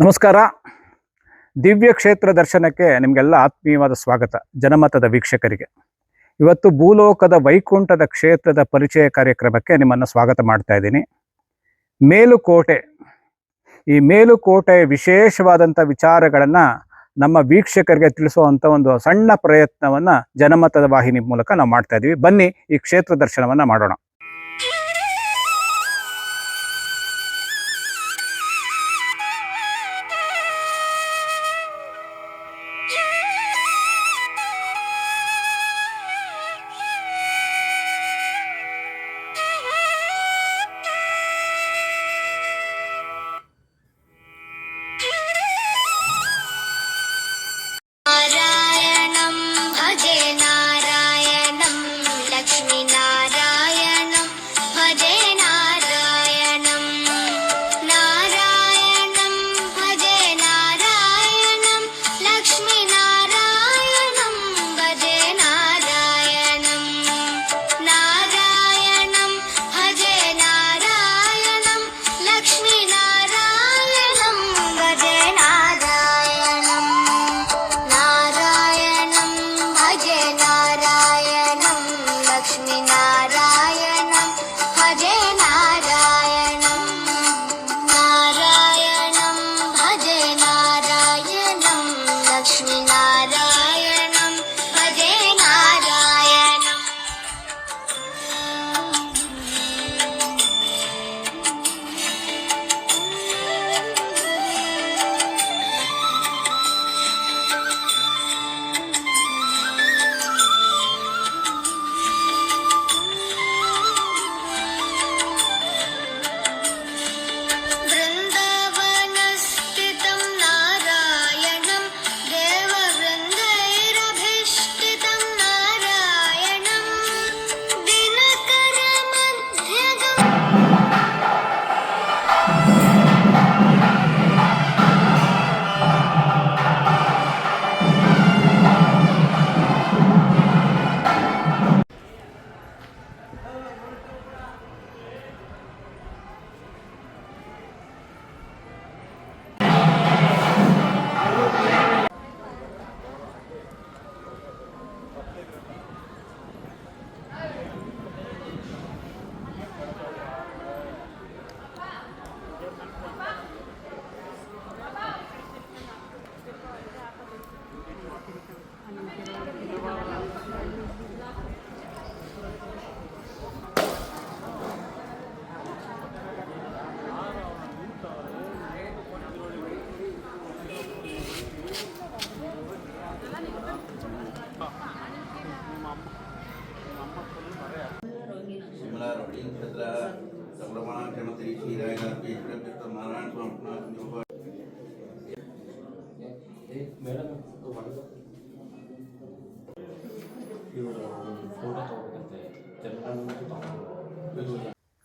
ನಮಸ್ಕಾರ. ದಿವ್ಯ ಕ್ಷೇತ್ರ ದರ್ಶನಕ್ಕೆ ನಿಮಗೆಲ್ಲ ಆತ್ಮೀಯವಾದ ಸ್ವಾಗತ, ಜನಮತದ ವೀಕ್ಷಕರಿಗೆ. ಇವತ್ತು ಭೂಲೋಕದ ವೈಕುಂಠದ ಕ್ಷೇತ್ರದ ಪರಿಚಯ ಕಾರ್ಯಕ್ರಮಕ್ಕೆ ನಿಮ್ಮನ್ನು ಸ್ವಾಗತ ಮಾಡ್ತಾ ಇದ್ದೀನಿ. ಮೇಲುಕೋಟೆ. ಈ ಮೇಲುಕೋಟೆ ವಿಶೇಷವಾದಂಥ ವಿಚಾರಗಳನ್ನು ನಮ್ಮ ವೀಕ್ಷಕರಿಗೆ ತಿಳಿಸುವಂಥ ಒಂದು ಸಣ್ಣ ಪ್ರಯತ್ನವನ್ನು ಜನಮತದ ವಾಹಿನಿ ಮೂಲಕ ನಾವು ಮಾಡ್ತಾ ಇದ್ದೀವಿ. ಬನ್ನಿ ಈ ಕ್ಷೇತ್ರ ದರ್ಶನವನ್ನು ಮಾಡೋಣ.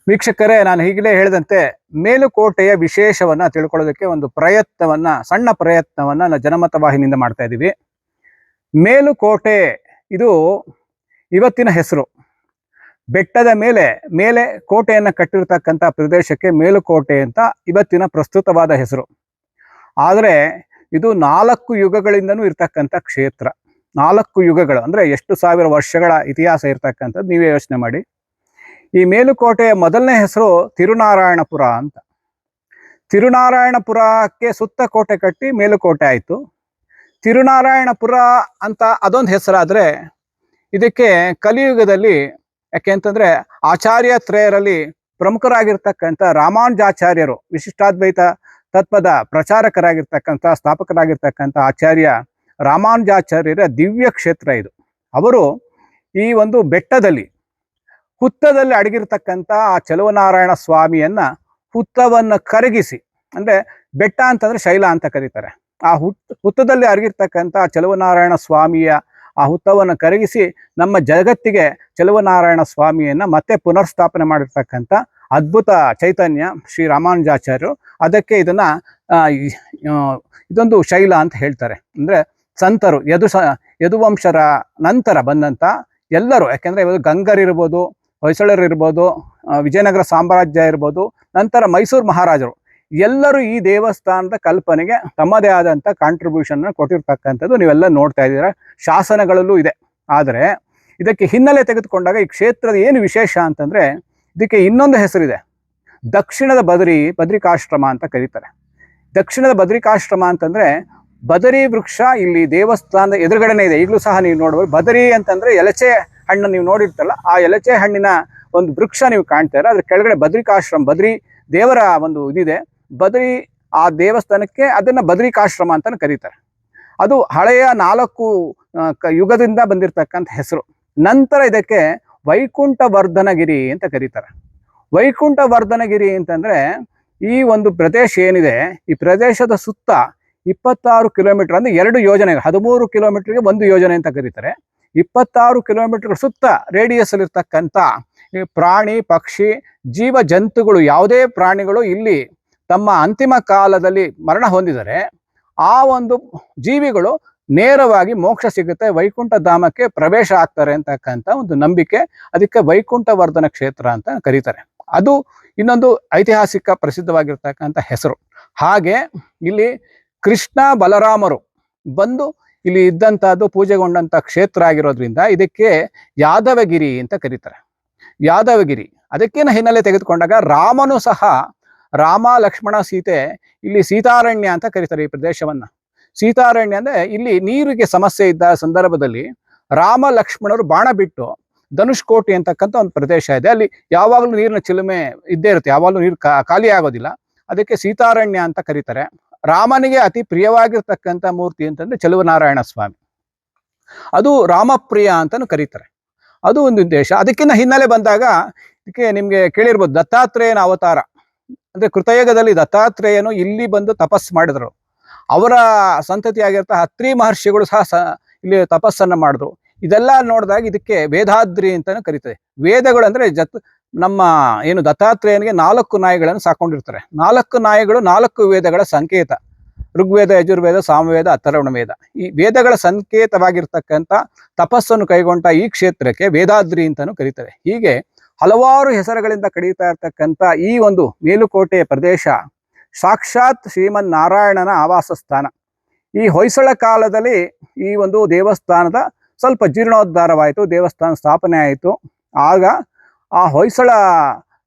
ವೀಕ್ಷಕರೇ, ನಾನು ಈಗಲೇ ಹೇಳಿದಂತೆ ಮೇಲುಕೋಟೆಯ ವಿಶೇಷವನ್ನ ತಿಳ್ಕೊಳ್ಳೋದಕ್ಕೆ ಒಂದು ಪ್ರಯತ್ನವನ್ನ, ಸಣ್ಣ ಪ್ರಯತ್ನವನ್ನ ನಾವು ಜನಮತ ವಾಹಿನಿಯಿಂದ ಮಾಡ್ತಾ ಇದ್ದೀವಿ ಮೇಲುಕೋಟೆ, ಇದು ಇವತ್ತಿನ ಹೆಸರು. ಬೆಟ್ಟದ ಮೇಲೆ ಮೇಲೆ ಕೋಟೆಯನ್ನು ಕಟ್ಟಿರ್ತಕ್ಕಂಥ ಪ್ರದೇಶಕ್ಕೆ ಮೇಲುಕೋಟೆ ಅಂತ ಇವತ್ತಿನ ಪ್ರಸ್ತುತವಾದ ಹೆಸರು. ಆದರೆ, ಇದು ನಾಲ್ಕು ಯುಗಗಳಿಂದನೂ ಇರ್ತಕ್ಕಂಥ ಕ್ಷೇತ್ರ. ನಾಲ್ಕು ಯುಗಗಳು, ಅಂದರೆ ಎಷ್ಟು ಸಾವಿರ ವರ್ಷಗಳ ಇತಿಹಾಸ ಇರ್ತಕ್ಕಂಥದ್ದು ನೀವೇ ಯೋಚನೆ ಮಾಡಿ. ಈ ಮೇಲುಕೋಟೆಯ ಮೊದಲನೇ ಹೆಸರು ತಿರುನಾರಾಯಣಪುರ ಅಂತ. ತಿರುನಾರಾಯಣಪುರಕ್ಕೆ ಸುತ್ತ ಕೋಟೆ ಕಟ್ಟಿ ಮೇಲುಕೋಟೆ ಆಯಿತು. ತಿರುನಾರಾಯಣಪುರ ಅಂತ ಅದೊಂದು ಹೆಸರಾದರೆ ಇದಕ್ಕೆ ಕಲಿಯುಗದಲ್ಲಿ ಯಾಕೆ ಅಂತಂದರೆ ಆಚಾರ್ಯ ತ್ರಯರಲ್ಲಿ ಪ್ರಮುಖರಾಗಿರ್ತಕ್ಕಂಥ ರಾಮಾನುಜಾಚಾರ್ಯರು, ವಿಶಿಷ್ಟಾದ್ವೈತ ತತ್ವದ ಪ್ರಚಾರಕರಾಗಿರ್ತಕ್ಕಂಥ, ಸ್ಥಾಪಕರಾಗಿರ್ತಕ್ಕಂಥ ಆಚಾರ್ಯ ರಾಮಾನುಜಾಚಾರ್ಯರ ದಿವ್ಯ ಕ್ಷೇತ್ರ ಇದು. ಅವರು ಈ ಒಂದು ಬೆಟ್ಟದಲ್ಲಿ ಹುತ್ತದಲ್ಲಿ ಅಡಗಿರ್ತಕ್ಕಂಥ ಆ ಚಲುವನಾರಾಯಣ ಸ್ವಾಮಿಯನ್ನ ಹುತ್ತವನ್ನು ಕರಗಿಸಿ, ಅಂದ್ರೆ ಬೆಟ್ಟ ಅಂತಂದ್ರೆ ಶೈಲ ಅಂತ ಕರೀತಾರೆ. ಆ ಹುತ್ ಹುತ್ತದಲ್ಲಿ ಅಡಗಿರ್ತಕ್ಕಂಥ ಚಲುವನಾರಾಯಣ ಸ್ವಾಮಿಯ ಆ ಹುತ್ತವನ್ನು ಕರಗಿಸಿ ನಮ್ಮ ಜಗತ್ತಿಗೆ ಚಲುವನಾರಾಯಣ ಸ್ವಾಮಿಯನ್ನ ಮತ್ತೆ ಪುನರ್ಸ್ಥಾಪನೆ ಮಾಡಿರ್ತಕ್ಕಂಥ ಅದ್ಭುತ ಚೈತನ್ಯ ಶ್ರೀ ರಾಮಾನುಜಾಚಾರ್ಯರು. ಅದಕ್ಕೆ ಇದನ್ನ ಇದೊಂದು ಶೈಲ ಅಂತ ಹೇಳ್ತಾರೆ. ಅಂದ್ರೆ ಸಂತರು ಯದು ಸ ಯದುವಂಶರ ನಂತರ ಬಂದಂತ ಎಲ್ಲರೂ, ಯಾಕೆಂದ್ರೆ ಇವತ್ತು ಗಂಗರಿರ್ಬೋದು ಹೊಯ್ಸಳರು ಇರ್ಬೋದು ವಿಜಯನಗರ ಸಾಮ್ರಾಜ್ಯ ಇರ್ಬೋದು, ನಂತರ ಮೈಸೂರು ಮಹಾರಾಜರು. ಎಲ್ಲರೂ ಈ ದೇವಸ್ಥಾನದ ಕಲ್ಪನೆಗೆ ತಮ್ಮದೇ ಆದಂಥ ಕಾಂಟ್ರಿಬ್ಯೂಷನ್ನ ಕೊಟ್ಟಿರ್ತಕ್ಕಂಥದ್ದು ನೀವೆಲ್ಲ ನೋಡ್ತಾ ಇದ್ದೀರಾ. ಶಾಸನಗಳಲ್ಲೂ ಇದೆ. ಆದರೆ ಇದಕ್ಕೆ ಹಿನ್ನೆಲೆ ತೆಗೆದುಕೊಂಡಾಗ ಈ ಕ್ಷೇತ್ರದ ಏನು ವಿಶೇಷ ಅಂತಂದರೆ ಇದಕ್ಕೆ ಇನ್ನೊಂದು ಹೆಸರಿದೆ. ದಕ್ಷಿಣದ ಬದರಿ ಬದ್ರಿಕಾಶ್ರಮ ಅಂತ ಕರೀತಾರೆ. ದಕ್ಷಿಣದ ಬದ್ರಿಕಾಶ್ರಮ ಅಂತಂದರೆ ಬದರಿ ವೃಕ್ಷ ಇಲ್ಲಿ ದೇವಸ್ಥಾನದ ಎದುರುಗಡೆನೇ ಇದೆ. ಈಗಲೂ ಸಹ ನೀವು ನೋಡ್ಬೋದು. ಬದರಿ ಅಂತಂದರೆ ಎಲಚೆ ಹಣ್ಣು ನೀವು ನೋಡಿರ್ತಲ್ಲ ಆ ಎಲಚೆ ಹಣ್ಣಿನ ಒಂದು ವೃಕ್ಷ ನೀವು ಕಾಣ್ತಾ ಅದ್ರ ಕೆಳಗಡೆ ಬದ್ರಿಕಾಶ್ರಮ ಬದ್ರಿ ದೇವರ ಒಂದು ಇದಿದೆ. ಬದ್ರಿ ಆ ದೇವಸ್ಥಾನಕ್ಕೆ ಅದನ್ನ ಬದ್ರಿಕಾಶ್ರಮ ಅಂತ ಕರೀತಾರೆ. ಅದು ಹಳೆಯ ನಾಲ್ಕು ಯುಗದಿಂದ ಬಂದಿರತಕ್ಕಂಥ ಹೆಸರು. ನಂತರ ಇದಕ್ಕೆ ವೈಕುಂಠ ವರ್ಧನಗಿರಿ ಅಂತ ಕರೀತಾರೆ. ವೈಕುಂಠ ವರ್ಧನಗಿರಿ ಅಂತಂದ್ರೆ ಈ ಒಂದು ಪ್ರದೇಶ ಏನಿದೆ, ಈ ಪ್ರದೇಶದ ಸುತ್ತ ಇಪ್ಪತ್ತಾರು ಕಿಲೋಮೀಟರ್ ಅಂದ್ರೆ ಎರಡು ಯೋಜನೆ ಹದಿಮೂರು ಕಿಲೋಮೀಟರ್ಗೆ ಒಂದು ಯೋಜನೆ ಅಂತ ಕರೀತಾರೆ. ಇಪ್ಪತ್ತಾರು ಕಿಲೋಮೀಟರ್ ಸುತ್ತ ರೇಡಿಯಸ್ ಇರ್ತಕ್ಕಂಥ ಈ ಪ್ರಾಣಿ, ಪಕ್ಷಿ ಜೀವ ಜಂತುಗಳು ಯಾವುದೇ ಪ್ರಾಣಿಗಳು ಇಲ್ಲಿ ತಮ್ಮ ಅಂತಿಮ ಕಾಲದಲ್ಲಿ ಮರಣ ಹೊಂದಿದರೆ ಆ ಒಂದು ಜೀವಿಗಳು ನೇರವಾಗಿ ಮೋಕ್ಷ ಸಿಗುತ್ತೆ, ವೈಕುಂಠ ಧಾಮಕ್ಕೆ ಪ್ರವೇಶ ಆಗ್ತಾರೆ ಅಂತಕ್ಕಂಥ ಒಂದು ನಂಬಿಕೆ ಅದಕ್ಕೆ ವೈಕುಂಠ ವರ್ಧನ ಕ್ಷೇತ್ರ ಅಂತ ಕರೀತಾರೆ. ಅದು ಇನ್ನೊಂದು ಐತಿಹಾಸಿಕ ಪ್ರಸಿದ್ಧವಾಗಿರ್ತಕ್ಕಂಥ ಹೆಸರು. ಹಾಗೆ ಇಲ್ಲಿ ಕೃಷ್ಣ, ಬಲರಾಮರು ಬಂದು ಇಲ್ಲಿ ಇದ್ದಂಥದ್ದು ಪೂಜೆಗೊಂಡಂಥ ಕ್ಷೇತ್ರ ಆಗಿರೋದ್ರಿಂದ ಇದಕ್ಕೆ ಯಾದವಗಿರಿ ಅಂತ ಕರೀತಾರೆ. ಯಾದವಗಿರಿ, ಅದಕ್ಕೇನ ಹಿನ್ನೆಲೆ ತೆಗೆದುಕೊಂಡಾಗ ರಾಮನು ಸಹ ರಾಮ ಲಕ್ಷ್ಮಣ ಸೀತೆ, ಇಲ್ಲಿ ಸೀತಾರಣ್ಯ ಅಂತ ಕರೀತಾರೆ ಈ ಪ್ರದೇಶವನ್ನ. ಸೀತಾರಣ್ಯ ಅಂದ್ರೆ ಇಲ್ಲಿ ನೀರಿಗೆ ಸಮಸ್ಯೆ ಇದ್ದ ಸಂದರ್ಭದಲ್ಲಿ ರಾಮ ಲಕ್ಷ್ಮಣರು ಬಾಣ ಬಿಟ್ಟು ಧನುಷ್ಕೋಟಿ ಅಂತಕ್ಕಂಥ ಒಂದು ಪ್ರದೇಶ ಇದೆ. ಅಲ್ಲಿ ಯಾವಾಗಲೂ ನೀರಿನ ಚಿಲುಮೆ ಇದ್ದೇ ಇರುತ್ತೆ. ಯಾವಾಗಲೂ ನೀರು ಖಾಲಿ ಆಗೋದಿಲ್ಲ. ಅದಕ್ಕೆ ಸೀತಾರಣ್ಯ ಅಂತ ಕರೀತಾರೆ. ರಾಮನಿಗೆ ಅತಿ ಪ್ರಿಯವಾಗಿರ್ತಕ್ಕಂಥ ಮೂರ್ತಿ ಅಂತಂದ್ರೆ ಚಲುವನಾರಾಯಣ ಸ್ವಾಮಿ. ಅದು ರಾಮಪ್ರಿಯ ಅಂತಲೂ ಕರೀತಾರೆ. ಅದು ಒಂದು ಉದ್ದೇಶ. ಅದಕ್ಕಿಂತ ಹಿನ್ನೆಲೆ ಬಂದಾಗ ಇದಕ್ಕೆ ನಿಮಗೆ ಕೇಳಿರ್ಬೋದು, ದತ್ತಾತ್ರೇಯನ ಅವತಾರ. ಅಂದ್ರೆ ಕೃತಯುಗದಲ್ಲಿ ದತ್ತಾತ್ರೇಯನು ಇಲ್ಲಿ ಬಂದು ತಪಸ್ ಮಾಡಿದ್ರು. ಅವರ ಸಂತತಿಯಾಗಿರ್ತ ಹತ್ರಿ ಮಹರ್ಷಿಗಳು ಸಹ ಸ, ಇಲ್ಲಿ ತಪಸ್ಸನ್ನು ಮಾಡಿದ್ರು. ಇದೆಲ್ಲ ನೋಡಿದಾಗ ಇದಕ್ಕೆ ವೇದಾದ್ರಿ ಅಂತಲೂ ಕರೀತದೆ ವೇದಗಳು ಅಂದ್ರೆ ಜತ್ ನಮ್ಮ ಏನು ದತ್ತಾತ್ರೇಯನಿಗೆ ನಾಲ್ಕು ನಾಯಿಗಳನ್ನು ಸಾಕೊಂಡಿರ್ತಾರೆ. ನಾಲ್ಕು ನಾಯಿಗಳು ನಾಲ್ಕು ವೇದಗಳ ಸಂಕೇತ. ಋಗ್ವೇದ, ಯಜುರ್ವೇದ, ಸಾಮವೇದ ಅಥರ್ವಣ ವೇದ ಈ ವೇದಗಳ ಸಂಕೇತವಾಗಿರ್ತಕ್ಕಂಥ ತಪಸ್ಸನ್ನು ಕೈಗೊಂಡ ಈ ಕ್ಷೇತ್ರಕ್ಕೆ ವೇದಾದ್ರಿ ಅಂತಲೂ ಕರೀತಾರೆ ಹೀಗೆ ಹಲವಾರು ಹೆಸರುಗಳಿಂದ ಕಡಿತಾ ಇರ್ತಕ್ಕಂಥ ಈ ಒಂದು ಮೇಲುಕೋಟೆಯ ಪ್ರದೇಶ ಸಾಕ್ಷಾತ್ ಶ್ರೀಮನ್ ನಾರಾಯಣನ ಆವಾಸ ಸ್ಥಾನ ಈ ಹೊಯ್ಸಳ ಕಾಲದಲ್ಲಿ ಈ ಒಂದು ದೇವಸ್ಥಾನದ ಸ್ವಲ್ಪ ಜೀರ್ಣೋದ್ಧಾರವಾಯಿತು, ದೇವಸ್ಥಾನ ಸ್ಥಾಪನೆ ಆಯಿತು ಆಗ ಆ ಹೊಯ್ಸಳ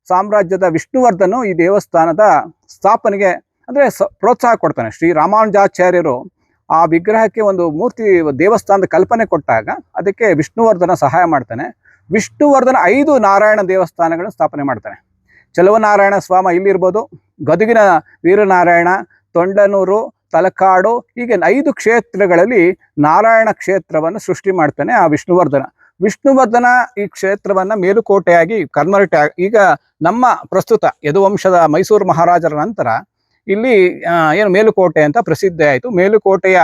ಸಾಮ್ರಾಜ್ಯದ ವಿಷ್ಣುವರ್ಧನು ಈ ದೇವಸ್ಥಾನದ ಸ್ಥಾಪನೆಗೆ ಅಂದರೆ ಸ ಪ್ರೋತ್ಸಾಹ ಕೊಡ್ತಾನೆ. ಶ್ರೀ ರಾಮಾನುಜಾಚಾರ್ಯರು ಆ ವಿಗ್ರಹಕ್ಕೆ ಒಂದು ಮೂರ್ತಿ ದೇವಸ್ಥಾನದ ಕಲ್ಪನೆ ಕೊಟ್ಟಾಗ ಅದಕ್ಕೆ ವಿಷ್ಣುವರ್ಧನ ಸಹಾಯ ಮಾಡ್ತಾನೆ. ವಿಷ್ಣುವರ್ಧನ ಐದು ನಾರಾಯಣ ದೇವಸ್ಥಾನಗಳನ್ನು ಸ್ಥಾಪನೆ ಮಾಡ್ತಾನೆ. ಚಲುವನಾರಾಯಣ ಸ್ವಾಮ ಇಲ್ಲಿರ್ಬೋದು, ಗದುಗಿನ ವೀರನಾರಾಯಣ, ತೊಂಡನೂರು, ತಲಕಾಡು ಹೀಗೆ ಐದು ಕ್ಷೇತ್ರಗಳಲ್ಲಿ ನಾರಾಯಣ ಕ್ಷೇತ್ರವನ್ನು ಸೃಷ್ಟಿ ಮಾಡ್ತಾನೆ ಆ ವಿಷ್ಣುವರ್ಧನ. ವಿಷ್ಣುವರ್ಧನ ಈ ಕ್ಷೇತ್ರವನ್ನ ಮೇಲುಕೋಟೆಯಾಗಿ ಕನ್ವರ್ಟ್ ಈಗ ನಮ್ಮ ಪ್ರಸ್ತುತ ಯದುವಂಶದ ಮೈಸೂರು ಮಹಾರಾಜರ ನಂತರ ಇಲ್ಲಿ ಏನು ಮೇಲುಕೋಟೆ ಅಂತ ಪ್ರಸಿದ್ಧಿ ಆಯಿತು. ಮೇಲುಕೋಟೆಯ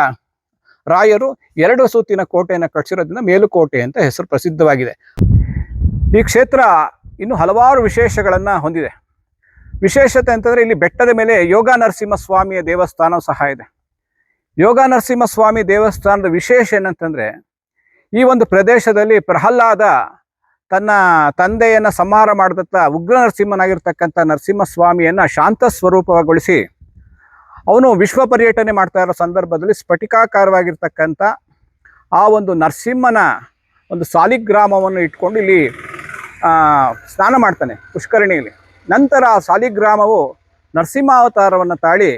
ರಾಯರು ಎರಡು ಸುತ್ತಿನ ಕೋಟೆಯನ್ನು ಕಟ್ಟಿಸಿರೋದ್ರಿಂದ ಮೇಲುಕೋಟೆ ಅಂತ ಹೆಸರು ಪ್ರಸಿದ್ಧವಾಗಿದೆ. ಈ ಕ್ಷೇತ್ರ ಇನ್ನು ಹಲವಾರು ವಿಶೇಷಗಳನ್ನು ಹೊಂದಿದೆ. ವಿಶೇಷತೆ ಅಂತಂದ್ರೆ ಇಲ್ಲಿ ಬೆಟ್ಟದ ಮೇಲೆ ಯೋಗ ನರಸಿಂಹ ಸ್ವಾಮಿಯ ದೇವಸ್ಥಾನ ಸಹ ಇದೆ. ಯೋಗ ನರಸಿಂಹ ಸ್ವಾಮಿ ದೇವಸ್ಥಾನದ ವಿಶೇಷ ಏನಂತಂದ್ರೆ ಈ ಒಂದು ಪ್ರದೇಶದಲ್ಲಿ ಪ್ರಹ್ಲಾದ ತನ್ನ ತಂದೆಯನ್ನ ಸಂಹಾರ ಮಾಡಿದಂಥ ಉಗ್ರ ನರಸಿಂಹನಾಗಿರ್ತಕ್ಕಂಥ ನರಸಿಂಹಸ್ವಾಮಿಯನ್ನು ಶಾಂತ ಸ್ವರೂಪಗೊಳಿಸಿ ಅವನು ವಿಶ್ವ ಪರ್ಯಟನೆ ಮಾಡ್ತಾ ಇರೋ ಸಂದರ್ಭದಲ್ಲಿ ಸ್ಫಟಿಕಾಕಾರವಾಗಿರ್ತಕ್ಕಂಥ ಆ ಒಂದು ನರಸಿಂಹನ ಒಂದು ಸಾಲಿಗ್ರಾಮವನ್ನು ಇಟ್ಕೊಂಡು ಇಲ್ಲಿ ಸ್ನಾನ ಮಾಡ್ತಾನೆ ಪುಷ್ಕರಣಿಯಲ್ಲಿ. ನಂತರ ಆ ಸಾಲಿಗ್ರಾಮವು ನರಸಿಂಹಾವತಾರವನ್ನು ತಾಳಿ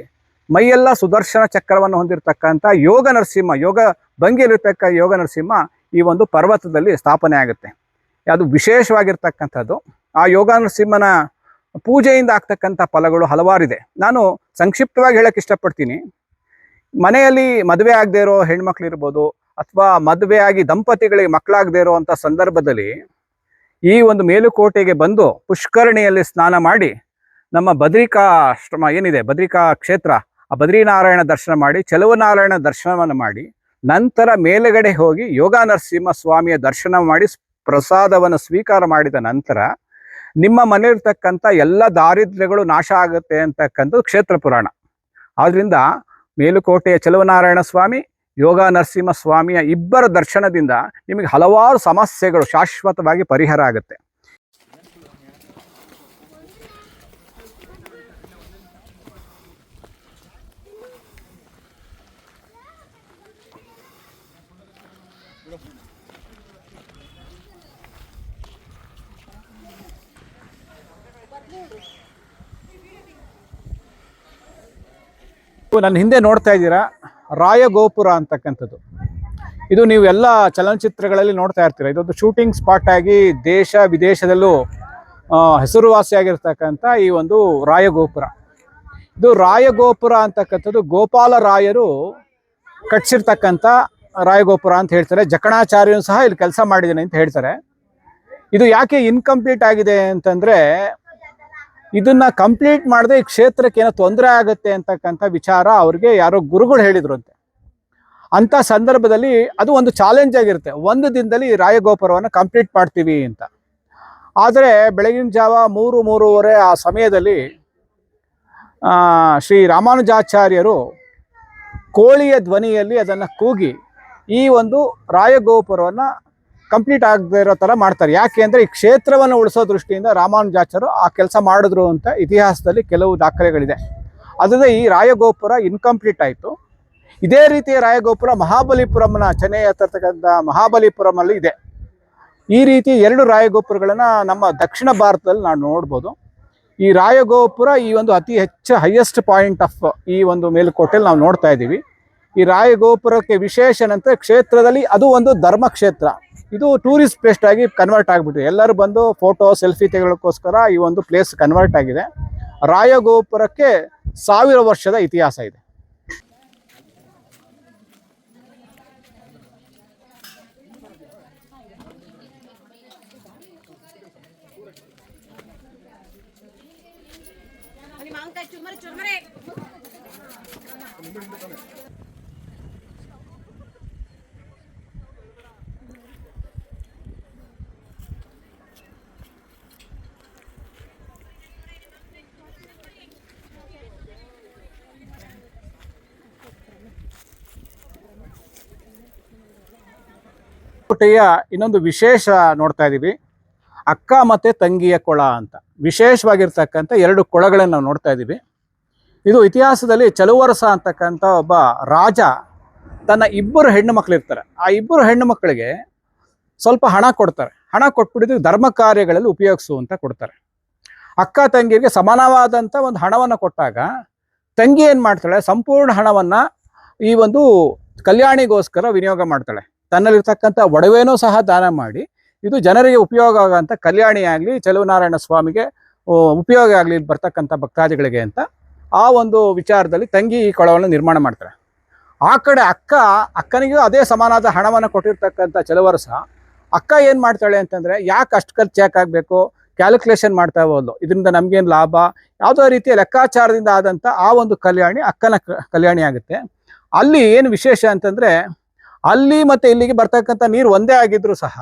ಮೈಯೆಲ್ಲ ಸುದರ್ಶನ ಚಕ್ರವನ್ನು ಹೊಂದಿರತಕ್ಕಂಥ ಯೋಗ ನರಸಿಂಹ, ಯೋಗ ಭಂಗಿಯಲ್ಲಿರ್ತಕ್ಕ ಯೋಗ ನರಸಿಂಹ ಈ ಒಂದು ಪರ್ವತದಲ್ಲಿ ಸ್ಥಾಪನೆ ಆಗುತ್ತೆ. ಅದು ವಿಶೇಷವಾಗಿರ್ತಕ್ಕಂಥದ್ದು. ಆ ಯೋಗ ನರಸಿಂಹನ ಪೂಜೆಯಿಂದ ಆಗ್ತಕ್ಕಂಥ ಫಲಗಳು ಹಲವಾರಿದೆ. ನಾನು ಸಂಕ್ಷಿಪ್ತವಾಗಿ ಹೇಳಕ್ಕೆ ಇಷ್ಟಪಡ್ತೀನಿ. ಮನೆಯಲ್ಲಿ ಮದುವೆ ಆಗದೆ ಇರೋ ಹೆಣ್ಮಕ್ಳಿರ್ಬೋದು ಅಥವಾ ಮದುವೆ ಆಗಿ ದಂಪತಿಗಳಿಗೆ ಮಕ್ಕಳಾಗದೆ ಇರೋವಂಥ ಸಂದರ್ಭದಲ್ಲಿ ಈ ಒಂದು ಮೇಲುಕೋಟೆಗೆ ಬಂದು ಪುಷ್ಕರಣಿಯಲ್ಲಿ ಸ್ನಾನ ಮಾಡಿ ನಮ್ಮ ಬದ್ರಿಕಾಶ್ರಮ ಏನಿದೆ? ಬದ್ರಿಕಾ ಕ್ಷೇತ್ರ. ಆ ಬದ್ರಿನಾರಾಯಣ ದರ್ಶನ ಮಾಡಿ, ಚಲುವನಾರಾಯಣ ದರ್ಶನವನ್ನು ಮಾಡಿ ನಂತರ ಮೇಲುಗಡೆ ಹೋಗಿ ಯೋಗ ನರಸಿಂಹ ಸ್ವಾಮಿಯ ದರ್ಶನ ಮಾಡಿ ಪ್ರಸಾದವನ್ನು ಸ್ವೀಕಾರ ಮಾಡಿದ ನಂತರ ನಿಮ್ಮ ಮನೆಯಲ್ಲಿರ್ತಕ್ಕಂಥ ಎಲ್ಲ ದಾರಿದ್ರ್ಯಗಳು ನಾಶ ಆಗುತ್ತೆ ಅಂತಕ್ಕಂಥದ್ದು ಕ್ಷೇತ್ರ ಪುರಾಣ. ಆದ್ರಿಂದ ಮೇಲುಕೋಟೆಯ ಚಲುವನಾರಾಯಣ ಸ್ವಾಮಿ ಯೋಗ ನರಸಿಂಹ ಸ್ವಾಮಿಯ ಇಬ್ಬರ ದರ್ಶನದಿಂದ ನಿಮಗೆ ಹಲವಾರು ಸಮಸ್ಯೆಗಳು ಶಾಶ್ವತವಾಗಿ ಪರಿಹಾರ ಆಗುತ್ತೆ. ನನ್ನ ಹಿಂದೆ ನೋಡ್ತಾ ಇದ್ದೀರಾ? ರಾಯಗೋಪುರ ಅಂತಕ್ಕಂಥದ್ದು. ಇದು ನೀವು ಎಲ್ಲ ಚಲನಚಿತ್ರಗಳಲ್ಲಿ ನೋಡ್ತಾ ಇರ್ತೀರ? ಇದೊಂದು ಶೂಟಿಂಗ್ ಸ್ಪಾಟ್ ಆಗಿ ದೇಶ ವಿದೇಶದಲ್ಲೂ ಹೆಸರುವಾಸಿಯಾಗಿರ್ತಕ್ಕಂಥ ಈ ಒಂದು ರಾಯಗೋಪುರ. ಇದು ರಾಯಗೋಪುರ ಅಂತಕ್ಕಂಥದ್ದು ಗೋಪಾಲ ರಾಯರು ಕಟ್ಸಿರ್ತಕ್ಕಂಥ ರಾಯಗೋಪುರ ಅಂತ ಹೇಳ್ತಾರೆ. ಜಕಣಾಚಾರ್ಯನು ಸಹ ಇಲ್ಲಿ ಕೆಲಸ ಮಾಡಿದ್ದಾನೆ ಅಂತ ಹೇಳ್ತಾರೆ. ಇದು ಯಾಕೆ ಇನ್ಕಂಪ್ಲೀಟ್ ಆಗಿದೆ ಅಂತಂದ್ರೆ ಇದನ್ನ ಕಂಪ್ಲೀಟ್ ಮಾಡದೆ ಈ ಕ್ಷೇತ್ರಕ್ಕೆ ಏನೋ ತೊಂದರೆ ಆಗುತ್ತೆ ಅಂತಕ್ಕಂಥ ವಿಚಾರ ಅವ್ರಿಗೆ ಯಾರೋ ಗುರುಗಳು ಹೇಳಿದ್ರು ಅಂತೆ ಅಂತ ಸಂದರ್ಭದಲ್ಲಿ ಅದು ಒಂದು ಚಾಲೆಂಜ್ ಆಗಿರುತ್ತೆ. ಒಂದು ದಿನದಲ್ಲಿ ರಾಯಗೋಪುರವನ್ನು ಕಂಪ್ಲೀಟ್ ಮಾಡ್ತೀವಿ ಅಂತ. ಆದರೆ ಬೆಳಗಿನ ಜಾವ ಮೂರು, ಮೂರುವರೆ ಆ ಸಮಯದಲ್ಲಿ ಶ್ರೀ ರಾಮಾನುಜಾಚಾರ್ಯರು ಕೋಳಿಯ ಧ್ವನಿಯಲ್ಲಿ ಅದನ್ನು ಕೂಗಿ ಈ ಒಂದು ರಾಯಗೋಪುರವನ್ನು ಕಂಪ್ಲೀಟ್ ಆಗದೇ ಇರೋ ಥರ ಮಾಡ್ತಾರೆ. ಯಾಕೆ ಅಂದರೆ ಈ ಕ್ಷೇತ್ರವನ್ನು ಉಳಿಸೋ ದೃಷ್ಟಿಯಿಂದ ರಾಮಾನುಜಾಚಾರ್ಯರು ಆ ಕೆಲಸ ಮಾಡಿದ್ರು ಅಂತ ಇತಿಹಾಸದಲ್ಲಿ ಕೆಲವು ದಾಖಲೆಗಳಿದೆ. ಅದಲ್ಲದೆ ಈ ರಾಯಗೋಪುರ ಇನ್ಕಂಪ್ಲೀಟ್ ಆಯಿತು. ಇದೇ ರೀತಿಯ ರಾಯಗೋಪುರ ಮಹಾಬಲಿಪುರಂನ ಚೆನ್ನೈ ಹತ್ತಿರತಕ್ಕಂಥ ಮಹಾಬಲಿಪುರಮಲ್ಲಿ ಇದೆ. ಈ ರೀತಿ ಎರಡು ರಾಯಗೋಪುರಗಳನ್ನು ನಮ್ಮ ದಕ್ಷಿಣ ಭಾರತದಲ್ಲಿ ನಾವು ನೋಡ್ಬೋದು. ಈ ರಾಯಗೋಪುರ ಈ ಒಂದು ಅತಿ ಹೆಚ್ಚು ಹೈಯೆಸ್ಟ್ ಪಾಯಿಂಟ್ ಆಫ್ ಈ ಒಂದು ಮೇಲುಕೋಟೆಯಲ್ಲಿ ನಾವು ನೋಡ್ತಾ ಇದ್ದೀವಿ. ಈ ರಾಯಗೋಪುರಕ್ಕೆ ವಿಶೇಷ ಏನಂತ ಕ್ಷೇತ್ರದಲ್ಲಿ ಅದು ಒಂದು ಧರ್ಮ ಕ್ಷೇತ್ರ ಇದು ಟೂರಿಸ್ಟ್ ಪ್ಲೇಸ್ ಆಗಿ ಕನ್ವರ್ಟ್ ಆಗಿಬಿಟ್ಟಿದೆ ಎಲ್ಲರೂ ಬಂದು ಫೋಟೋ ಸೆಲ್ಫಿ ತೆಗೊಳ್ಳೋಕ್ಕೋಸ್ಕರ ಈ ಒಂದು ಪ್ಲೇಸ್ ಕನ್ವರ್ಟ್ ಆಗಿದೆ. ರಾಯಗೋಪುರಕ್ಕೆ ಸಾವಿರ ವರ್ಷದ ಇತಿಹಾಸ ಇದೆ. ಕೋಟೆಯ ಇನ್ನೊಂದು ವಿಶೇಷ ನೋಡ್ತಾ ಇದ್ದೀವಿ ಅಕ್ಕ ಮತ್ತು ತಂಗಿಯ ಕೊಳ ಅಂತ. ವಿಶೇಷವಾಗಿರ್ತಕ್ಕಂಥ ಎರಡು ಕೊಳಗಳನ್ನು ನಾವು ನೋಡ್ತಾ ಇದ್ದೀವಿ ಇದು ಇತಿಹಾಸದಲ್ಲಿ ಚಲುವರಸ ಅಂತಕ್ಕಂಥ ಒಬ್ಬ ರಾಜ ತನ್ನ ಇಬ್ಬರು ಹೆಣ್ಣು ಮಕ್ಕಳಿರ್ತಾರೆ ಆ ಇಬ್ಬರು ಹೆಣ್ಣು ಮಕ್ಕಳಿಗೆ ಸ್ವಲ್ಪ ಹಣ ಕೊಡ್ತಾರೆ. ಹಣ ಕೊಟ್ಬಿಟ್ಟಿದ್ದು ಧರ್ಮ ಕಾರ್ಯಗಳಲ್ಲಿ ಉಪಯೋಗಿಸು ಅಂತ ಕೊಡ್ತಾರೆ. ಅಕ್ಕ ತಂಗಿಗೆ ಸಮಾನವಾದಂಥ ಒಂದು ಹಣವನ್ನು ಕೊಟ್ಟಾಗ ತಂಗಿ ಏನು ಮಾಡ್ತಾಳೆ? ಸಂಪೂರ್ಣ ಹಣವನ್ನು ಈ ಒಂದು ಕಲ್ಯಾಣಿಗೋಸ್ಕರ ವಿನಿಯೋಗ ಮಾಡ್ತಾಳೆ. ತನ್ನಲ್ಲಿರ್ತಕ್ಕಂಥ ಒಡವೆನೂ ಸಹ ದಾನ ಮಾಡಿ ಇದು ಜನರಿಗೆ ಉಪಯೋಗ ಆಗೋಂಥ ಕಲ್ಯಾಣಿ ಆಗಲಿ ಚಲುವನಾರಾಯಣ ಸ್ವಾಮಿಗೆ ಉಪಯೋಗ ಆಗಲಿ ಬರ್ತಕ್ಕಂಥ ಭಕ್ತಾದಿಗಳಿಗೆ ಅಂತ ಆ ಒಂದು ವಿಚಾರದಲ್ಲಿ ತಂಗಿ ಈ ಕೊಳವನ್ನು ನಿರ್ಮಾಣ ಮಾಡ್ತಾರೆ. ಆ ಕಡೆ ಅಕ್ಕ, ಅಕ್ಕನಿಗೂ ಅದೇ ಸಮಾನದ ಹಣವನ್ನು ಕೊಟ್ಟಿರ್ತಕ್ಕಂಥ ಸಹ ಅಕ್ಕ ಏನು ಮಾಡ್ತಾಳೆ ಅಂತಂದರೆ ಯಾಕೆ ಅಷ್ಟು ಖರ್ಚು ಯಾಕೆ ಆಗಬೇಕು? ಕ್ಯಾಲ್ಕುಲೇಷನ್ ಮಾಡ್ತಾ ಹೋದ್ಲು. ಇದರಿಂದ ನಮಗೇನು ಲಾಭ? ಯಾವುದೋ ರೀತಿಯ ಲೆಕ್ಕಾಚಾರದಿಂದ ಆದಂಥ ಆ ಒಂದು ಕಲ್ಯಾಣಿ ಅಕ್ಕನ ಕಲ್ಯಾಣಿ ಆಗುತ್ತೆ. ಅಲ್ಲಿ ಏನು ವಿಶೇಷ ಅಂತಂದರೆ ಅಲ್ಲಿ ಮತ್ತು ಇಲ್ಲಿಗೆ ಬರ್ತಕ್ಕಂಥ ನೀರು ಒಂದೇ ಆಗಿದ್ರೂ ಸಹ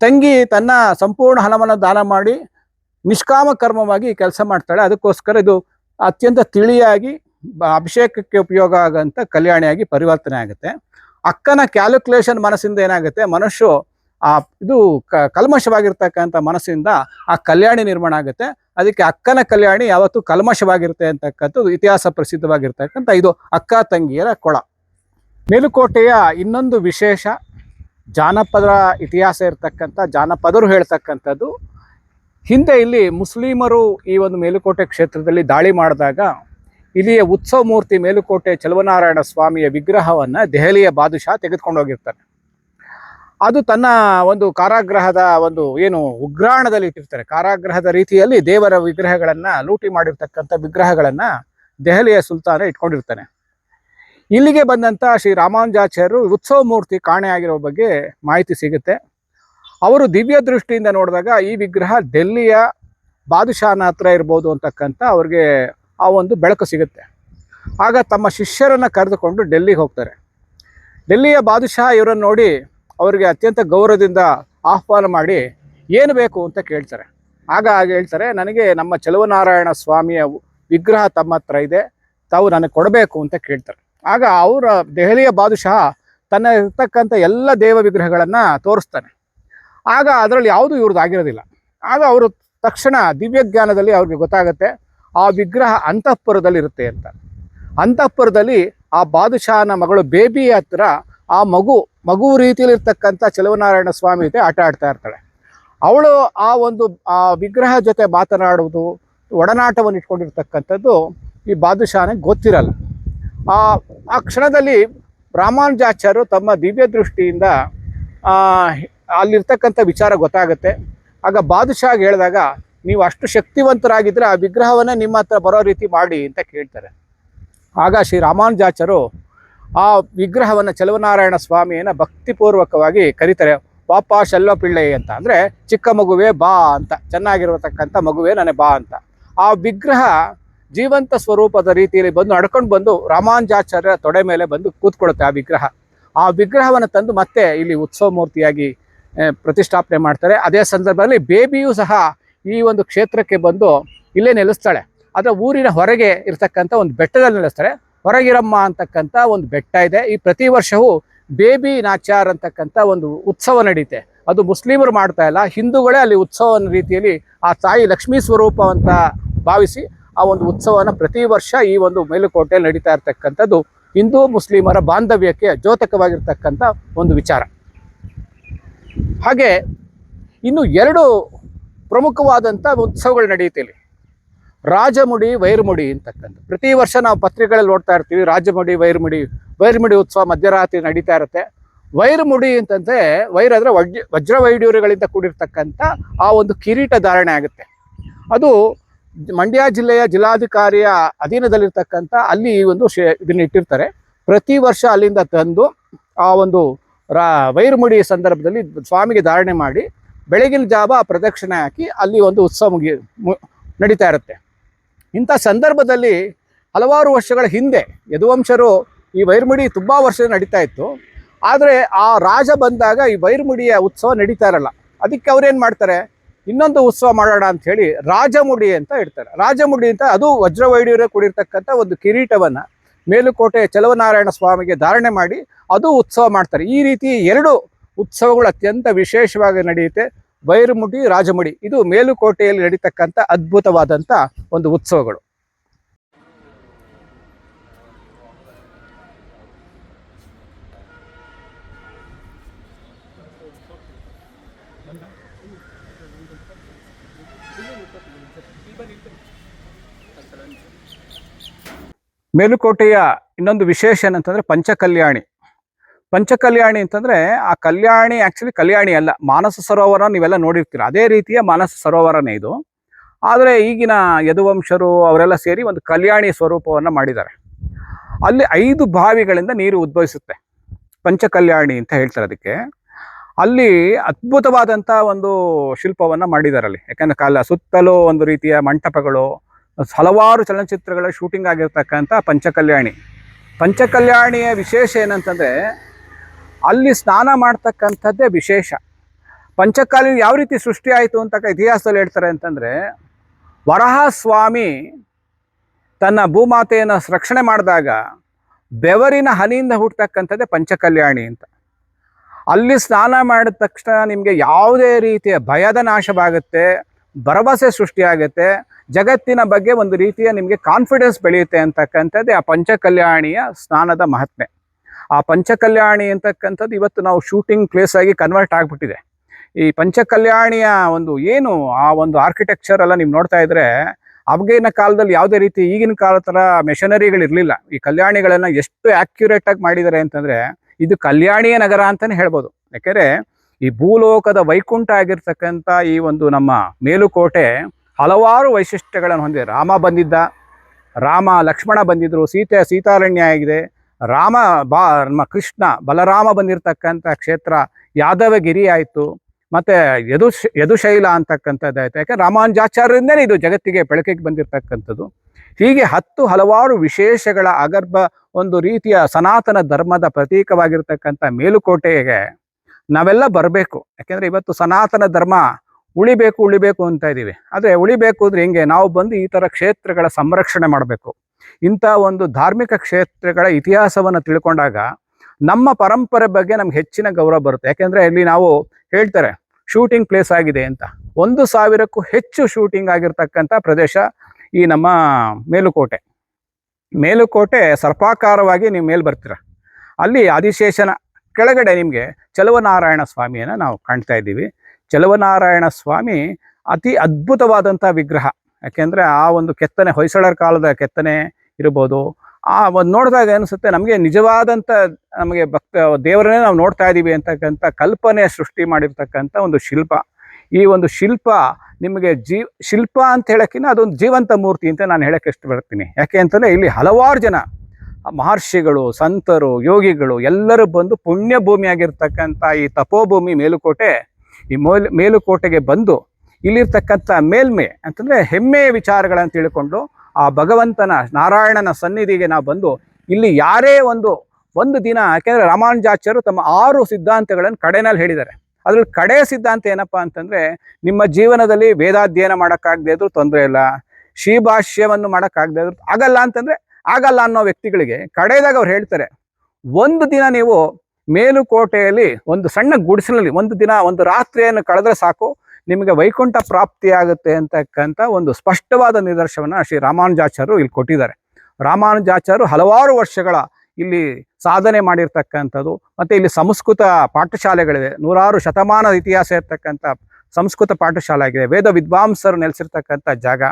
ತಂಗಿ ತನ್ನ ಸಂಪೂರ್ಣ ಹಣವನ್ನು ದಾನ ಮಾಡಿ ನಿಷ್ಕಾಮ ಕರ್ಮವಾಗಿ ಕೆಲಸ ಮಾಡ್ತಾಳೆ. ಅದಕ್ಕೋಸ್ಕರ ಇದು ಅತ್ಯಂತ ತಿಳಿಯಾಗಿ ಅಭಿಷೇಕಕ್ಕೆ ಉಪಯೋಗ ಆಗೋಂಥ ಕಲ್ಯಾಣಿಯಾಗಿ ಪರಿವರ್ತನೆ ಆಗುತ್ತೆ. ಅಕ್ಕನ ಕ್ಯಾಲ್ಕುಲೇಷನ್ ಮನಸ್ಸಿಂದ ಏನಾಗುತ್ತೆ? ಮನುಷ್ಯ ಆ ಇದು ಕ ಕಲ್ಮಶವಾಗಿರ್ತಕ್ಕಂಥ ಮನಸ್ಸಿಂದ ಆ ಕಲ್ಯಾಣಿ ನಿರ್ಮಾಣ ಆಗುತ್ತೆ. ಅದಕ್ಕೆ ಅಕ್ಕನ ಕಲ್ಯಾಣಿ ಯಾವತ್ತೂ ಕಲ್ಮಶವಾಗಿರುತ್ತೆ ಅಂತಕ್ಕಂಥದ್ದು ಇತಿಹಾಸ ಪ್ರಸಿದ್ಧವಾಗಿರ್ತಕ್ಕಂಥ ಇದು ಅಕ್ಕ ತಂಗಿಯರ ಕೊಳ. ಮೇಲುಕೋಟೆಯ ಇನ್ನೊಂದು ವಿಶೇಷ ಜಾನಪದ ಇತಿಹಾಸ ಇರತಕ್ಕಂಥ, ಜಾನಪದರು ಹೇಳ್ತಕ್ಕಂಥದ್ದು, ಹಿಂದೆ ಇಲ್ಲಿ ಮುಸ್ಲಿಮರು ಈ ಒಂದು ಮೇಲುಕೋಟೆ ಕ್ಷೇತ್ರದಲ್ಲಿ ದಾಳಿ ಮಾಡಿದಾಗ ಇಲ್ಲಿಯ ಉತ್ಸವ ಮೂರ್ತಿ ಮೇಲುಕೋಟೆ ಚಲುವನಾರಾಯಣ ಸ್ವಾಮಿಯ ವಿಗ್ರಹವನ್ನು ದೆಹಲಿಯ ಬಾದುಶಾ ತೆಗೆದುಕೊಂಡು ಹೋಗಿರ್ತಾರೆ. ಅದು ತನ್ನ ಒಂದು ಕಾರಾಗೃಹದ ಒಂದು ಏನು ಉಗ್ರಾಣದಲ್ಲಿ ಇಟ್ಟಿರ್ತಾರೆ. ಕಾರಾಗೃಹದ ರೀತಿಯಲ್ಲಿ ದೇವರ ವಿಗ್ರಹಗಳನ್ನು ಲೂಟಿ ಮಾಡಿರ್ತಕ್ಕಂಥ ವಿಗ್ರಹಗಳನ್ನು ದೆಹಲಿಯ ಸುಲ್ತಾನ ಇಟ್ಕೊಂಡಿರ್ತಾನೆ. ಇಲ್ಲಿಗೆ ಬಂದಂಥ ಶ್ರೀ ರಾಮಾನುಜಾಚಾರ್ಯರು ಉತ್ಸವ ಮೂರ್ತಿ ಕಾಣೆಯಾಗಿರೋ ಬಗ್ಗೆ ಮಾಹಿತಿ ಸಿಗುತ್ತೆ. ಅವರು ದಿವ್ಯ ದೃಷ್ಟಿಯಿಂದ ನೋಡಿದಾಗ ಈ ವಿಗ್ರಹ ಡೆಲ್ಲಿಯ ಬಾದುಷಾನ ಹತ್ರ ಇರ್ಬೋದು ಅಂತಕ್ಕಂಥ ಅವ್ರಿಗೆ ಆ ಒಂದು ಬೆಳಕು ಸಿಗುತ್ತೆ. ಆಗ ತಮ್ಮ ಶಿಷ್ಯರನ್ನು ಕರೆದುಕೊಂಡು ಡೆಲ್ಲಿಗೆ ಹೋಗ್ತಾರೆ. ಡೆಲ್ಲಿಯ ಬಾದುಷಾ ಇವರನ್ನು ನೋಡಿ ಅವರಿಗೆ ಅತ್ಯಂತ ಗೌರವದಿಂದ ಆಹ್ವಾನ ಮಾಡಿ ಏನು ಬೇಕು ಅಂತ ಕೇಳ್ತಾರೆ. ಆಗ ಹಾಗೆ ಹೇಳ್ತಾರೆ, ನನಗೆ ನಮ್ಮ ಚಲುವನಾರಾಯಣ ಸ್ವಾಮಿಯ ವಿಗ್ರಹ ತಮ್ಮ ಹತ್ರ ಇದೆ, ತಾವು ನನಗೆ ಕೊಡಬೇಕು ಅಂತ ಕೇಳ್ತಾರೆ. ಆಗ ಅವರ ದೆಹಲಿಯ ಬಾದುಷಃ ತನ್ನ ಇರ್ತಕ್ಕಂಥ ಎಲ್ಲ ದೇವ ವಿಗ್ರಹಗಳನ್ನು ತೋರಿಸ್ತಾನೆ. ಆಗ ಅದರಲ್ಲಿ ಯಾವುದು ಇವ್ರದ್ದು ಆಗಿರೋದಿಲ್ಲ. ಆಗ ಅವರು ತಕ್ಷಣ ದಿವ್ಯ ಜ್ಞಾನದಲ್ಲಿ ಅವ್ರಿಗೆ ಗೊತ್ತಾಗುತ್ತೆ, ಆ ವಿಗ್ರಹ ಅಂತಃಪುರದಲ್ಲಿ ಇರುತ್ತೆ ಅಂತ. ಅಂತಃಪುರದಲ್ಲಿ ಆ ಬಾದುಶಾನ ಮಗಳು ಬೇಬಿ ಹತ್ರ ಆ ಮಗು ಮಗು ರೀತಿಯಲ್ಲಿರ್ತಕ್ಕಂಥ ಚಲುವನಾರಾಯಣ ಸ್ವಾಮಿ ಜೊತೆ ಆಟ ಆಡ್ತಾ ಇರ್ತಾಳೆ. ಅವಳು ಆ ಒಂದು, ಆ ವಿಗ್ರಹ ಜೊತೆ ಮಾತನಾಡುವುದು, ಒಡನಾಟವನ್ನು ಇಟ್ಕೊಂಡಿರ್ತಕ್ಕಂಥದ್ದು ಈ ಬಾದುಷಾನಿಗೆ ಗೊತ್ತಿರಲ್ಲ. ಆ ಆ ಕ್ಷಣದಲ್ಲಿ ರಾಮಾನುಜಾಚಾರ್ಯರು ತಮ್ಮ ದಿವ್ಯ ದೃಷ್ಟಿಯಿಂದ ಅಲ್ಲಿರ್ತಕ್ಕಂಥ ವಿಚಾರ ಗೊತ್ತಾಗುತ್ತೆ. ಆಗ ಬಾದುಷಾಗೆ ಹೇಳಿದಾಗ, ನೀವು ಅಷ್ಟು ಶಕ್ತಿವಂತರಾಗಿದ್ದರೆ ಆ ವಿಗ್ರಹವನ್ನೇ ನಿಮ್ಮ ಹತ್ರ ಬರೋ ರೀತಿ ಮಾಡಿ ಅಂತ ಕೇಳ್ತಾರೆ. ಆಗ ಶ್ರೀ ರಾಮಾನುಜಾಚಾರ್ಯರು ಆ ವಿಗ್ರಹವನ್ನು ಚಲುವನಾರಾಯಣ ಸ್ವಾಮಿಯನ್ನು ಭಕ್ತಿಪೂರ್ವಕವಾಗಿ ಕರೀತಾರೆ. ಪಾಪ ಶೆಲ್ಲೋ ಪಿಳ್ಳೆ ಅಂತ. ಅಂದರೆ, ಚಿಕ್ಕ ಮಗುವೇ ಬಾ ಅಂತ. ಚೆನ್ನಾಗಿರತಕ್ಕಂಥ ಮಗುವೇ ನನಗೆ ಬಾ ಅಂತ. ಆ ವಿಗ್ರಹ ಜೀವಂತ ಸ್ವರೂಪದ ರೀತಿಯಲ್ಲಿ ಬಂದು ನಡ್ಕೊಂಡು ಬಂದು ರಾಮಾನುಜಾಚಾರ್ಯರ ತೊಡೆ ಮೇಲೆ ಬಂದು ಕೂತ್ಕೊಳ್ಳುತ್ತೆ ಆ ವಿಗ್ರಹ. ಆ ವಿಗ್ರಹವನ್ನು ತಂದು ಮತ್ತೆ ಇಲ್ಲಿ ಉತ್ಸವ ಮೂರ್ತಿಯಾಗಿ ಪ್ರತಿಷ್ಠಾಪನೆ ಮಾಡ್ತಾರೆ. ಅದೇ ಸಂದರ್ಭದಲ್ಲಿ ಬೇಬಿಯೂ ಸಹ ಈ ಒಂದು ಕ್ಷೇತ್ರಕ್ಕೆ ಬಂದು ಇಲ್ಲೇ ನೆಲೆಸ್ತಾಳೆ. ಅದರ ಊರಿನ ಹೊರಗೆ ಇರತಕ್ಕಂಥ ಒಂದು ಬೆಟ್ಟದಲ್ಲಿ ನೆಲೆಸ್ತಾರೆ. ಹೊರಗಿರಮ್ಮ ಅಂತಕ್ಕಂಥ ಒಂದು ಬೆಟ್ಟ ಇದೆ. ಈ ಪ್ರತಿ ವರ್ಷವೂ ಬೇಬಿ ನಾಚಾರ್ ಅಂತಕ್ಕಂಥ ಒಂದು ಉತ್ಸವ ನಡೀತೆ. ಅದು ಮುಸ್ಲಿಮರು ಮಾಡ್ತಾ ಇಲ್ಲ. ಹಿಂದೂಗಳೇ ಅಲ್ಲಿ ಉತ್ಸವ ರೀತಿಯಲ್ಲಿ ಆ ತಾಯಿ ಲಕ್ಷ್ಮೀ ಸ್ವರೂಪ ಅಂತ ಭಾವಿಸಿ ಆ ಒಂದು ಉತ್ಸವನ ಪ್ರತಿ ವರ್ಷ ಈ ಒಂದು ಮೇಲುಕೋಟೆಯಲ್ಲಿ ನಡೀತಾ ಇರ್ತಕ್ಕಂಥದ್ದು ಹಿಂದೂ ಮುಸ್ಲಿಮರ ಬಾಂಧವ್ಯಕ್ಕೆ ದ್ಯೋತಕವಾಗಿರ್ತಕ್ಕಂಥ ಒಂದು ವಿಚಾರ. ಹಾಗೆ ಇನ್ನು ಎರಡು ಪ್ರಮುಖವಾದಂಥ ಉತ್ಸವಗಳು ನಡೆಯುತ್ತೆ ಇಲ್ಲಿ. ರಾಜಮುಡಿ, ವೈರ್ಮುಡಿ ಅಂತಕ್ಕಂಥ ಪ್ರತಿ ವರ್ಷ ನಾವು ಪತ್ರಿಕೆಗಳಲ್ಲಿ ನೋಡ್ತಾ ಇರ್ತೀವಿ, ರಾಜಮುಡಿ, ವೈರ್ಮುಡಿ ವೈರ್ಮುಡಿ ಉತ್ಸವ ಮಧ್ಯರಾತ್ರಿ ನಡೀತಾ ಇರುತ್ತೆ. ವೈರಮುಡಿ ಅಂತಂದರೆ ವೈರ್ ಅಂದರೆ ವಜ್ರ ವಜ್ರ ವೈಡೂರ್ಯಗಳಿಂದ ಕೂಡಿರ್ತಕ್ಕಂಥ ಆ ಒಂದು ಕಿರೀಟ ಧಾರಣೆ ಆಗುತ್ತೆ. ಅದು ಮಂಡ್ಯ ಜಿಲ್ಲೆಯ ಜಿಲ್ಲಾಧಿಕಾರಿಯ ಅಧೀನದಲ್ಲಿರ್ತಕ್ಕಂಥ ಅಲ್ಲಿ ಈ ಒಂದು ಶೇ ಇದನ್ನ ಇಟ್ಟಿರ್ತಾರೆ. ಪ್ರತಿ ವರ್ಷ ಅಲ್ಲಿಂದ ತಂದು ಆ ಒಂದು ರಾ, ವೈರ್ಮುಡಿ ಸಂದರ್ಭದಲ್ಲಿ ಸ್ವಾಮಿಗೆ ಧಾರಣೆ ಮಾಡಿ ಬೆಳಗಿನ ಜಾವ ಪ್ರದಕ್ಷಿಣೆ ಹಾಕಿ ಅಲ್ಲಿ ಒಂದು ಉತ್ಸವ ಮುಗಿ ನಡೀತಾ ಇರುತ್ತೆ. ಇಂಥ ಸಂದರ್ಭದಲ್ಲಿ ಹಲವಾರು ವರ್ಷಗಳ ಹಿಂದೆ ಯದುವಂಶರು ಈ ವೈರ್ಮುಡಿ ತುಂಬ ವರ್ಷ ನಡೀತಾ ಇತ್ತು. ಆದರೆ ಆ ರಾಜ ಬಂದಾಗ ಈ ವೈರ್ಮುಡಿಯ ಉತ್ಸವ ನಡೀತಾ ಇರಲ್ಲ. ಅದಕ್ಕೆ ಅವ್ರೇನು ಮಾಡ್ತಾರೆ? ಇನ್ನೊಂದು ಉತ್ಸವ ಮಾಡೋಣ ಅಂತ ಹೇಳಿ ರಾಜಮುಡಿ ಅಂತ ಇಡ್ತಾರೆ. ರಾಜಮುಡಿ ಅಂತ ಅದು ವಜ್ರವೈಡ್ಯೂರ ಕೂಡಿರ್ತಕ್ಕಂಥ ಒಂದು ಕಿರೀಟವನ್ನು ಮೇಲುಕೋಟೆ ಚಲವನಾರಾಯಣ ಸ್ವಾಮಿಗೆ ಧಾರಣೆ ಮಾಡಿ ಅದು ಉತ್ಸವ ಮಾಡ್ತಾರೆ. ಈ ರೀತಿ ಎರಡು ಉತ್ಸವಗಳು ಅತ್ಯಂತ ವಿಶೇಷವಾಗಿ ನಡೆಯುತ್ತೆ. ವೈರಮುಡಿ, ರಾಜಮುಡಿ. ಇದು ಮೇಲುಕೋಟೆಯಲ್ಲಿ ನಡೀತಕ್ಕಂಥ ಅದ್ಭುತವಾದಂಥ ಒಂದು ಉತ್ಸವಗಳು. ಮೇಲುಕೋಟೆಯ ಇನ್ನೊಂದು ವಿಶೇಷ ಏನಂತಂದ್ರೆ ಪಂಚಕಲ್ಯಾಣಿ. ಪಂಚಕಲ್ಯಾಣಿ ಅಂತಂದ್ರೆ ಆ ಕಲ್ಯಾಣಿ ಆಕ್ಚುಲಿ ಕಲ್ಯಾಣಿ ಅಲ್ಲ, ಮಾನಸ ಸರೋವರ ನೀವೆಲ್ಲ ನೋಡಿರ್ತೀರ. ಅದೇ ರೀತಿಯ ಮಾನಸ ಸರೋವರನೇ ಇದು. ಆದರೆ ಈಗಿನ ಯದುವಂಶರು ಅವರೆಲ್ಲ ಸೇರಿ ಒಂದು ಕಲ್ಯಾಣಿ ಸ್ವರೂಪವನ್ನು ಮಾಡಿದ್ದಾರೆ. ಅಲ್ಲಿ ಐದು ಬಾವಿಗಳಿಂದ ನೀರು ಉದ್ಭವಿಸುತ್ತೆ. ಪಂಚಕಲ್ಯಾಣಿ ಅಂತ ಹೇಳ್ತಾರೆ ಅದಕ್ಕೆ. ಅಲ್ಲಿ ಅದ್ಭುತವಾದಂಥ ಒಂದು ಶಿಲ್ಪವನ್ನು ಮಾಡಿದ್ದಾರೆ ಅಲ್ಲಿ ಯಾಕಂದ್ರೆ ಕಾಲ ಸುತ್ತಲೂ ಒಂದು ರೀತಿಯ ಮಂಟಪಗಳು ಹಲವಾರು ಚಲನಚಿತ್ರಗಳ ಶೂಟಿಂಗ್ ಆಗಿರ್ತಕ್ಕಂಥ ಪಂಚಕಲ್ಯಾಣಿ. ಪಂಚಕಲ್ಯಾಣಿಯ ವಿಶೇಷ ಏನಂತಂದರೆ, ಅಲ್ಲಿ ಸ್ನಾನ ಮಾಡ್ತಕ್ಕಂಥದ್ದೇ ವಿಶೇಷ. ಪಂಚಕಾಲಿ ಯಾವ ರೀತಿ ಸೃಷ್ಟಿ ಆಯಿತು ಅಂತ ಇತಿಹಾಸದಲ್ಲಿ ಹೇಳ್ತಾರೆ ಅಂತಂದರೆ, ವರಹಸ್ವಾಮಿ ತನ್ನ ಭೂಮಾತೆಯನ್ನು ರಕ್ಷಣೆ ಮಾಡಿದಾಗ ಬೆವರಿನ ಹನಿಯಿಂದ ಹುಟ್ಟತಕ್ಕಂಥದ್ದೇ ಪಂಚಕಲ್ಯಾಣಿ ಅಂತ. ಅಲ್ಲಿ ಸ್ನಾನ ಮಾಡಿದ ತಕ್ಷಣ ನಿಮಗೆ ಯಾವುದೇ ರೀತಿಯ ಭಯದ ನಾಶವಾಗುತ್ತೆ. ಭರವಸೆ ಸೃಷ್ಟಿಯಾಗುತ್ತೆ. ಜಗತ್ತಿನ ಬಗ್ಗೆ ಒಂದು ರೀತಿಯ ನಿಮಗೆ ಕಾನ್ಫಿಡೆನ್ಸ್ ಬೆಳೆಯುತ್ತೆ ಅಂತಕ್ಕಂಥದ್ದೇ ಆ ಪಂಚಕಲ್ಯಾಣಿಯ ಸ್ನಾನದ ಮಹತ್ಮೆ ಆ ಪಂಚಕಲ್ಯಾಣಿ ಅಂತಕ್ಕಂಥದ್ದು ಇವತ್ತು ನಾವು ಶೂಟಿಂಗ್ ಪ್ಲೇಸ್ ಆಗಿ ಕನ್ವರ್ಟ್ ಆಗಿಬಿಟ್ಟಿದೆ. ಈ ಪಂಚಕಲ್ಯಾಣಿಯ ಒಂದು ಏನು ಆ ಒಂದು ಆರ್ಕಿಟೆಕ್ಚರ್ ಎಲ್ಲ ನೀವು ನೋಡ್ತಾ ಇದ್ರೆ, ಅವಾಗಿನ ಕಾಲದಲ್ಲಿ ಯಾವುದೇ ರೀತಿ ಈಗಿನ ಕಾಲ ಥರ ಮೆಷನರಿಗಳಿರಲಿಲ್ಲ ಈ ಕಲ್ಯಾಣಿಗಳನ್ನು ಎಷ್ಟು ಆಕ್ಯುರೇಟ್ ಆಗಿ ಮಾಡಿದ್ದಾರೆ ಅಂತಂದರೆ, ಇದು ಕಲ್ಯಾಣಿಯ ನಗರ ಅಂತಲೇ ಹೇಳ್ಬೋದು. ಯಾಕೆಂದ್ರೆ ಈ ಭೂಲೋಕದ ವೈಕುಂಠ ಆಗಿರ್ತಕ್ಕಂಥ ಈ ಒಂದು ನಮ್ಮ ಮೇಲುಕೋಟೆ ಹಲವಾರು ವೈಶಿಷ್ಟ್ಯಗಳನ್ನು ಹೊಂದಿದೆ. ರಾಮ ಬಂದಿದ್ದ, ರಾಮ, ಲಕ್ಷ್ಮಣ ಬಂದಿದ್ರು, ಸೀತೆ ಸೀತಾರಣ್ಯ ಆಗಿದೆ. ರಾಮ, ಬಾ, ನಮ್ಮ ಕೃಷ್ಣ, ಬಲರಾಮ ಬಂದಿರತಕ್ಕಂಥ ಕ್ಷೇತ್ರ ಯಾದವಗಿರಿ ಆಯಿತು. ಮತ್ತು ಯದು, ಯದುಶೈಲ ಅಂತಕ್ಕಂಥದ್ದು ಆಯ್ತು. ಯಾಕೆ ರಾಮಾನುಜಾಚಾರ್ಯರಿಂದನೇ ಇದು ಜಗತ್ತಿಗೆ ಬೆಳಕಿಗೆ ಬಂದಿರತಕ್ಕಂಥದ್ದು. ಹೀಗೆ ಹತ್ತು ಹಲವಾರು ವಿಶೇಷಗಳ ಅಗರ್ಭ ಒಂದು ರೀತಿಯ ಸನಾತನ ಧರ್ಮದ ಪ್ರತೀಕವಾಗಿರ್ತಕ್ಕಂಥ ಮೇಲುಕೋಟೆಗೆ ನಾವೆಲ್ಲ ಬರಬೇಕು. ಯಾಕೆಂದ್ರೆ ಇವತ್ತು ಸನಾತನ ಧರ್ಮ ಉಳಿಬೇಕು ಉಳಿಬೇಕು ಅಂತ ಇದ್ದೀವಿ. ಆದರೆ ಉಳಿಬೇಕು ಅಂದ್ರೆ ಹೆಂಗೆ? ನಾವು ಬಂದು ಈ ಥರ ಕ್ಷೇತ್ರಗಳ ಸಂರಕ್ಷಣೆ ಮಾಡಬೇಕು. ಇಂಥ ಒಂದು ಧಾರ್ಮಿಕ ಕ್ಷೇತ್ರಗಳ ಇತಿಹಾಸವನ್ನು ತಿಳ್ಕೊಂಡಾಗ ನಮ್ಮ ಪರಂಪರೆ ಬಗ್ಗೆ ನಮ್ಗೆ ಹೆಚ್ಚಿನ ಗೌರವ ಬರುತ್ತೆ. ಯಾಕೆಂದರೆ ಇಲ್ಲಿ ನಾವು ಹೇಳ್ತಾರೆ ಶೂಟಿಂಗ್ ಪ್ಲೇಸ್ ಆಗಿದೆ ಅಂತ. ಒಂದು ಸಾವಿರಕ್ಕೂ ಹೆಚ್ಚು ಶೂಟಿಂಗ್ ಆಗಿರ್ತಕ್ಕಂಥ ಪ್ರದೇಶ ಈ ನಮ್ಮ ಮೇಲುಕೋಟೆ. ಮೇಲುಕೋಟೆ ಸರ್ಪಾಕಾರವಾಗಿ ನೀವು ಮೇಲೆ ಬರ್ತೀರ. ಅಲ್ಲಿ ಆದಿಶೇಷನ ಕೆಳಗಡೆ ನಿಮಗೆ ಚಲವನಾರಾಯಣ ಸ್ವಾಮಿಯನ್ನು ನಾವು ಕಾಣ್ತಾ ಇದ್ದೀವಿ. ಚಲವನಾರಾಯಣ ಸ್ವಾಮಿ ಅತಿ ಅದ್ಭುತವಾದಂಥ ವಿಗ್ರಹ. ಯಾಕೆಂದರೆ ಆ ಒಂದು ಕೆತ್ತನೆ, ಹೊಯ್ಸಳರ ಕಾಲದ ಕೆತ್ತನೆ ಇರ್ಬೋದು. ಆ ಒಂದು ನೋಡಿದಾಗ ಅನಿಸುತ್ತೆ ನಮಗೆ ನಿಜವಾದಂಥ ನಮಗೆ ಭಕ್ತ, ದೇವರನ್ನೇ ನಾವು ನೋಡ್ತಾ ಇದ್ದೀವಿ ಅಂತಕ್ಕಂಥ ಕಲ್ಪನೆ ಸೃಷ್ಟಿ ಮಾಡಿರ್ತಕ್ಕಂಥ ಒಂದು ಶಿಲ್ಪ. ಈ ಒಂದು ಶಿಲ್ಪ ನಿಮಗೆ ಜೀ, ಶಿಲ್ಪ ಅಂತ ಹೇಳೋಕ್ಕಿಂತ ಅದೊಂದು ಜೀವಂತ ಮೂರ್ತಿ ಅಂತ ನಾನು ಹೇಳೋಕ್ಕೆ ಇಷ್ಟಪಡ್ತೀನಿ. ಯಾಕೆ ಅಂತಂದರೆ ಇಲ್ಲಿ ಹಲವಾರು ಜನ ಮಹರ್ಷಿಗಳು, ಸಂತರು, ಯೋಗಿಗಳು ಎಲ್ಲರೂ ಬಂದು ಪುಣ್ಯ ಭೂಮಿಯಾಗಿರ್ತಕ್ಕಂಥ ಈ ತಪೋಭೂಮಿ ಮೇಲುಕೋಟೆ, ಈ ಮೇಲ್, ಮೇಲುಕೋಟೆಗೆ ಬಂದು ಇಲ್ಲಿರ್ತಕ್ಕಂಥ ಮೇಲ್ಮೆ ಅಂತಂದರೆ ಹೆಮ್ಮೆಯ ವಿಚಾರಗಳನ್ನು ತಿಳ್ಕೊಂಡು ಆ ಭಗವಂತನ ನಾರಾಯಣನ ಸನ್ನಿಧಿಗೆ ನಾವು ಬಂದು ಇಲ್ಲಿ ಯಾರೇ ಒಂದು ಒಂದು ದಿನ ಯಾಕೆಂದರೆ ರಾಮಾನುಜಾಚಾರ್ಯರು ತಮ್ಮ ಆರು ಸಿದ್ಧಾಂತಗಳನ್ನು ಕಡೆನಲ್ಲಿ ಹೇಳಿದ್ದಾರೆ. ಅದರಲ್ಲಿ ಕಡೆ ಸಿದ್ಧಾಂತ ಏನಪ್ಪ ಅಂತಂದರೆ ನಿಮ್ಮ ಜೀವನದಲ್ಲಿ ವೇದಾಧ್ಯಯನ ಮಾಡೋಕ್ಕಾಗದೇ ಇದ್ರೂ ತೊಂದರೆ ಇಲ್ಲ, ಶ್ರೀಭಾಷ್ಯವನ್ನು ಮಾಡೋಕ್ಕಾಗದೇ ಇದ್ರೂ ಆಗಲ್ಲ ಅಂತಂದರೆ ಆಗಲ್ಲ ಅನ್ನೋ ವ್ಯಕ್ತಿಗಳಿಗೆ ಕಡೆದಾಗ ಅವ್ರು ಹೇಳ್ತಾರೆ, ಒಂದು ದಿನ ನೀವು ಮೇಲುಕೋಟೆಯಲ್ಲಿ ಒಂದು ಸಣ್ಣ ಗುಡಿಸಲಲ್ಲಿ ಒಂದು ದಿನ ಒಂದು ರಾತ್ರಿಯನ್ನು ಕಳೆದ್ರೆ ಸಾಕು, ನಿಮಗೆ ವೈಕುಂಠ ಪ್ರಾಪ್ತಿಯಾಗುತ್ತೆ ಅಂತಕ್ಕಂಥ ಒಂದು ಸ್ಪಷ್ಟವಾದ ನಿದರ್ಶನವನ್ನು ಶ್ರೀ ರಾಮಾನುಜಾಚಾರ್ಯರು ಇಲ್ಲಿ ಕೊಟ್ಟಿದ್ದಾರೆ. ರಾಮಾನುಜಾಚಾರ್ಯರು ಹಲವಾರು ವರ್ಷಗಳ ಇಲ್ಲಿ ಸಾಧನೆ ಮಾಡಿರ್ತಕ್ಕಂಥದ್ದು, ಮತ್ತು ಇಲ್ಲಿ ಸಂಸ್ಕೃತ ಪಾಠಶಾಲೆಗಳಿವೆ, ನೂರಾರು ಶತಮಾನದ ಇತಿಹಾಸ ಇರತಕ್ಕಂಥ ಸಂಸ್ಕೃತ ಪಾಠಶಾಲೆ ಆಗಿದೆ, ವೇದ ವಿದ್ವಾಂಸರು ನೆಲೆಸಿರ್ತಕ್ಕಂಥ ಜಾಗ.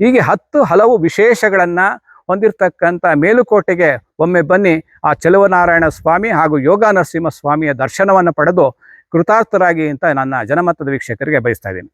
ಹೀಗೆ ಹತ್ತು ಹಲವು ವಿಶೇಷಗಳನ್ನು ಹೊಂದಿರತಕ್ಕಂಥ ಮೇಲುಕೋಟೆಗೆ ಒಮ್ಮೆ ಬನ್ನಿ. ಆ ಚಲುವನಾರಾಯಣ ಸ್ವಾಮಿ ಹಾಗೂ ಯೋಗ ನರಸಿಂಹ ಸ್ವಾಮಿಯ ದರ್ಶನವನ್ನು ಪಡೆದು ಕೃತಾರ್ಥರಾಗಿ ಅಂತ ನನ್ನ ಜನಮತದ ವೀಕ್ಷಕರಿಗೆ ಬಯಸ್ತಾ ಇದ್ದೀನಿ.